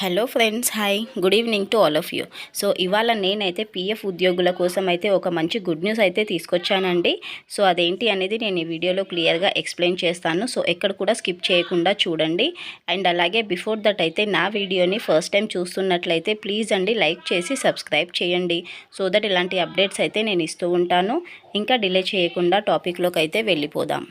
Hello friends hi good evening to all of you so ఇవాళ నేనైతే PF ఉద్యోగుల కోసం అయితే ఒక మంచి గుడ్ న్యూస్ అయితే తీసుకొచ్చానండి. సో అదేంటి అనేది నేను ఈ వీడియోలో క్లియర్గా ఎక్స్ప్లెయిన్ చేస్తాను. సో ఎక్కడ కూడా స్కిప్ చేయకుండా చూడండి. అండ్ అలాగే బిఫోర్ దట్ అయితే నా వీడియోని ఫస్ట్ టైం చూస్తున్నట్లయితే ప్లీజ్ అండి లైక్ చేసి సబ్స్క్రైబ్ చేయండి. సో దట్ ఇలాంటి అప్డేట్స్ అయితే నేను ఇస్తూ ఉంటాను. ఇంకా డిలే చేయకుండా టాపిక్లోకి అయితే వెళ్ళిపోదాం.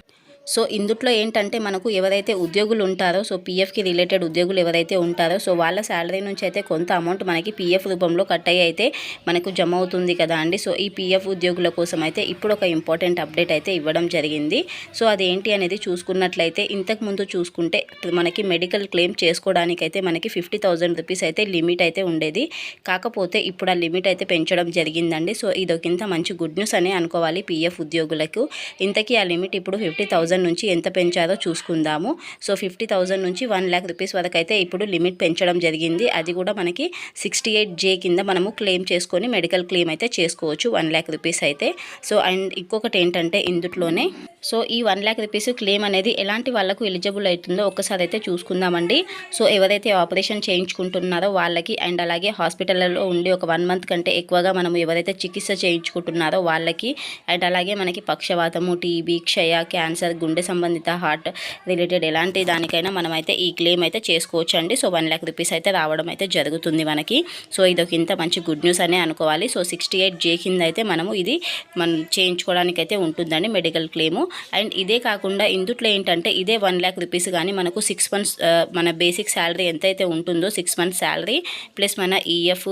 సో ఇందుట్లో ఏంటంటే మనకు ఎవరైతే ఉద్యోగులు ఉంటారో సో పీఎఫ్కి రిలేటెడ్ ఉద్యోగులు ఎవరైతే ఉంటారో సో వాళ్ళ శాలరీ నుంచి అయితే కొంత అమౌంట్ మనకి పీఎఫ్ రూపంలో కట్ అయ్యి అయితే మనకు జమ అవుతుంది కదా అండి. సో ఈ పీఎఫ్ ఉద్యోగుల కోసం అయితే ఇప్పుడు ఒక ఇంపార్టెంట్ అప్డేట్ అయితే ఇవ్వడం జరిగింది. సో అది ఏంటి అనేది చూసుకున్నట్లయితే ఇంతకు ముందు చూసుకుంటే మనకి మెడికల్ క్లెయిమ్ చేసుకోవడానికి అయితే మనకి ఫిఫ్టీ థౌజండ్ రూపీస్ అయితే లిమిట్ అయితే ఉండేది. కాకపోతే ఇప్పుడు ఆ లిమిట్ అయితే పెంచడం జరిగిందండి. సో ఇదొకింత మంచి గుడ్ న్యూస్ అనే అనుకోవాలి పీఎఫ్ ఉద్యోగులకు. ఇంతకీ ఆ లిమిట్ ఇప్పుడు ఫిఫ్టీ థౌజండ్ నుంచి ఎంత పెంచారో చూసుకుందాము. సో ఫిఫ్టీ థౌజండ్ నుంచి వన్ ల్యాక్ రూపీస్ వరకు అయితే ఇప్పుడు లిమిట్ పెంచడం జరిగింది. అది కూడా మనకి సిక్స్టీ ఎయిట్ జే కింద మనము క్లెయిమ్ చేసుకొని మెడికల్ క్లెయిమ్ అయితే చేసుకోవచ్చు వన్ ల్యాక్ రూపీస్ అయితే. సో అండ్ ఇంకొకటి ఏంటంటే ఇందుట్లోనే సో ఈ వన్ ల్యాక్ రూపీస్ క్లెయిమ్ అనేది ఎలాంటి వాళ్ళకు ఎలిజిబుల్ అవుతుందో ఒక్కసారి అయితే చూసుకుందామండి. సో ఎవరైతే ఆపరేషన్ చేయించుకుంటున్నారో వాళ్ళకి అండ్ అలాగే హాస్పిటల్లో ఉండి ఒక వన్ మంత్ కంటే ఎక్కువగా మనం ఎవరైతే చికిత్స చేయించుకుంటున్నారో వాళ్ళకి అండ్ అలాగే మనకి పక్షవాతము టీబీ క్షయ క్యాన్సర్ గుండె సంబంధిత హార్ట్ రిలేటెడ్ ఎలాంటి దానికైనా మనమైతే ఈ క్లెయిమ్ అయితే చేసుకోవచ్చు అండి సో వన్ ల్యాక్ రూపీస్ అయితే రావడం అయితే జరుగుతుంది మనకి. సో ఇది ఒక ఇంత మంచి గుడ్ న్యూస్ అనే అనుకోవాలి. సో సిక్స్టీ ఎయిట్ జే కింద అయితే మనము ఇది మనం చేయించుకోవడానికి అయితే ఉంటుందండి మెడికల్ క్లెయిము. అండ్ ఇదే కాకుండా ఇందుట్లో ఏంటంటే ఇదే వన్ ల్యాక్ రూపీస్ కానీ మనకు సిక్స్ మంత్స్ మన బేసిక్ శాలరీ ఎంతైతే ఉంటుందో సిక్స్ మంత్స్ శాలరీ ప్లస్ మన ఈఎఫ్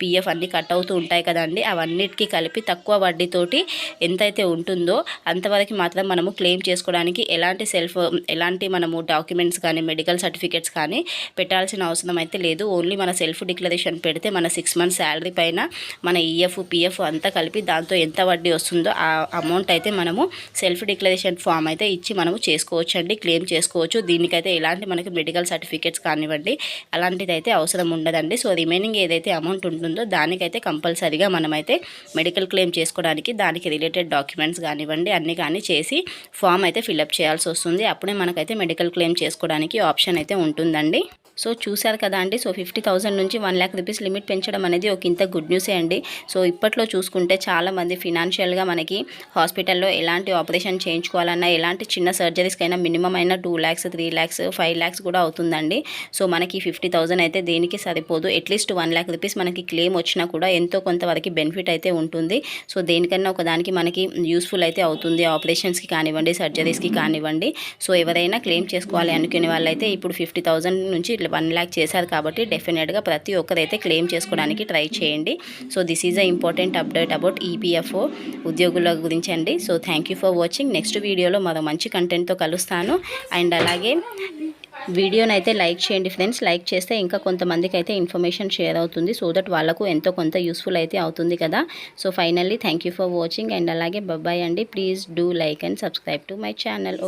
పిఎఫ్ అన్నీ కట్ అవుతూ ఉంటాయి కదండి. అవన్నిటికీ కలిపి తక్కువ వడ్డీతోటి ఎంతైతే ఉంటుందో అంతవరకు మాత్రం మనము క్లెయిమ్ చేసుకోవడానికి ఎలాంటి సెల్ఫ్ ఎలాంటి మనము డాక్యుమెంట్స్ కానీ మెడికల్ సర్టిఫికేట్స్ కానీ పెట్టాల్సిన అవసరం అయితే లేదు. ఓన్లీ మన సెల్ఫ్ డిక్లరేషన్ పెడితే మన సిక్స్ మంత్స్ శాలరీ పైన మన ఈఎఫ్ పిఎఫ్ అంతా కలిపి దాంతో ఎంత వడ్డీ వస్తుందో ఆ అమౌంట్ అయితే మనము సెల్ఫ్ డిక్లరేషన్ ఫామ్ అయితే ఇచ్చి మనము చేసుకోవచ్చు అండి క్లెయిమ్ చేసుకోవచ్చు. దీనికైతే ఎలాంటి మనకి మెడికల్ సర్టిఫికేట్స్ కానివ్వండి అలాంటిది అయితే అవసరం ఉండదండి. సో రిమైనింగ్ ఏదైతే అమౌంట్ ఉంటుందో దానికైతే కంపల్సరీగా మనమైతే మెడికల్ క్లెయిమ్ చేసుకోవడానికి దానికి రిలేటెడ్ డాక్యుమెంట్స్ కానివ్వండి అన్నీ కానీ చేసి ఫామ్ అయితే ఫిలప్ చేయాల్సి వస్తుంది. అప్పుడే మనకైతే మెడికల్ క్లెయిమ్ చేసుకోవడానికి ఆప్షన్ అయితే ఉంటుందండి. సో చూశారు కదా అండి. సో ఫిఫ్టీ థౌసండ్ నుంచి వన్ ల్యాక్ రూపీస్ లిమిట్ పెంచడం అనేది ఒక ఇంత గుడ్ న్యూసే అండి. సో ఇప్పట్లో చూసుకుంటే చాలామంది ఫినాన్షియల్గా మనకి హాస్పిటల్లో ఎలాంటి ఆపరేషన్ చేయించుకోవాలన్నా ఎలాంటి చిన్న సర్జరీస్కైనా మినిమం అయినా two lakhs three lakhs five lakhs కూడా అవుతుందండి. సో మనకి ఫిఫ్టీ థౌసండ్ అయితే దేనికి సరిపోదు. At least one lakh rupees మనకి క్లెయిమ్ వచ్చినా కూడా ఎంతో కొంతవరకు బెనిఫిట్ అయితే ఉంటుంది. సో దేనికన్నా ఒకదానికి మనకి యూస్ఫుల్ అయితే అవుతుంది. ఆపరేషన్స్కి కానివ్వండి సర్జరీస్కి కానివ్వండి. సో ఎవరైనా క్లెయిమ్ చేసుకోవాలి అనుకునే వాళ్ళైతే ఇప్పుడు ఫిఫ్టీ థౌసండ్ నుంచి వన్ ల్యాక్ చేశారు కాబట్టి డెఫినెట్గా ప్రతి ఒక్కరైతే క్లెయిమ్ చేసుకోవడానికి ట్రై చేయండి. So this is a important update about EPFO ఉద్యోగుల గురించి అండి. So thank for watching next వీడియోలో మరో మంచి కంటెంట్తో కలుస్తాను. అండ్ అలాగే వీడియోని అయితే లైక్ చేయండి ఫ్రెండ్స్. లైక్ చేస్తే ఇంకా కొంతమందికి అయితే ఇన్ఫర్మేషన్ షేర్ అవుతుంది. సో దట్ వాళ్ళకు ఎంతో కొంత యూస్ఫుల్ అయితే అవుతుంది కదా. So finally thank for watching and అలాగే బబ్బాయ్ అండి. Please do like and subscribe to my channel okay